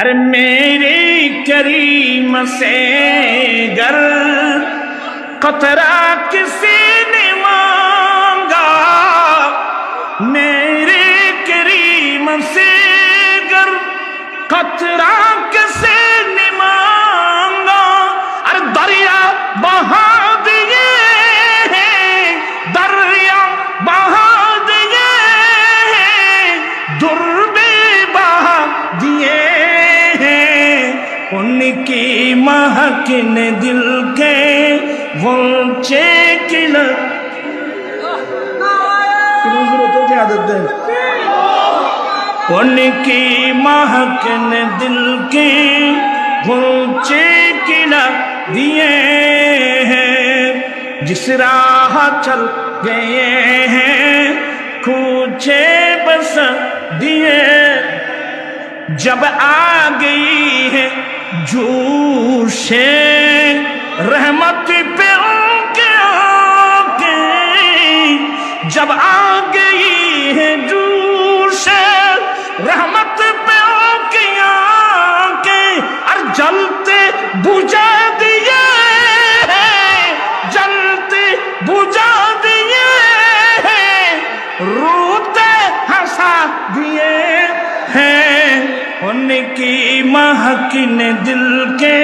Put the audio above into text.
ارے میرے کریم سے گر۔ قطرہ کسی نے مانگا؟ میرے کریم سے گر۔ قطرہ کسی نے مانگا؟ ارے دریا بہا دیے ہیں دریا بہا دیے ہیں در بہا دیے ان کی مہک نے دل کے غنچے کی ان کی مہک نے دل کے غنچے کی لگ دیے ہیں جس راہ چل گئے ہیں کوچے بس دیے جب آ گئی جوش رحمت پہ ان کے آنکھیں۔ جب آ گئی ہے جوش رحمت پہ ان کی آنکھیں۔ اور جلتے بجھا دیے ہیں۔ جلتے بجھا ان کی مہک نے دل کے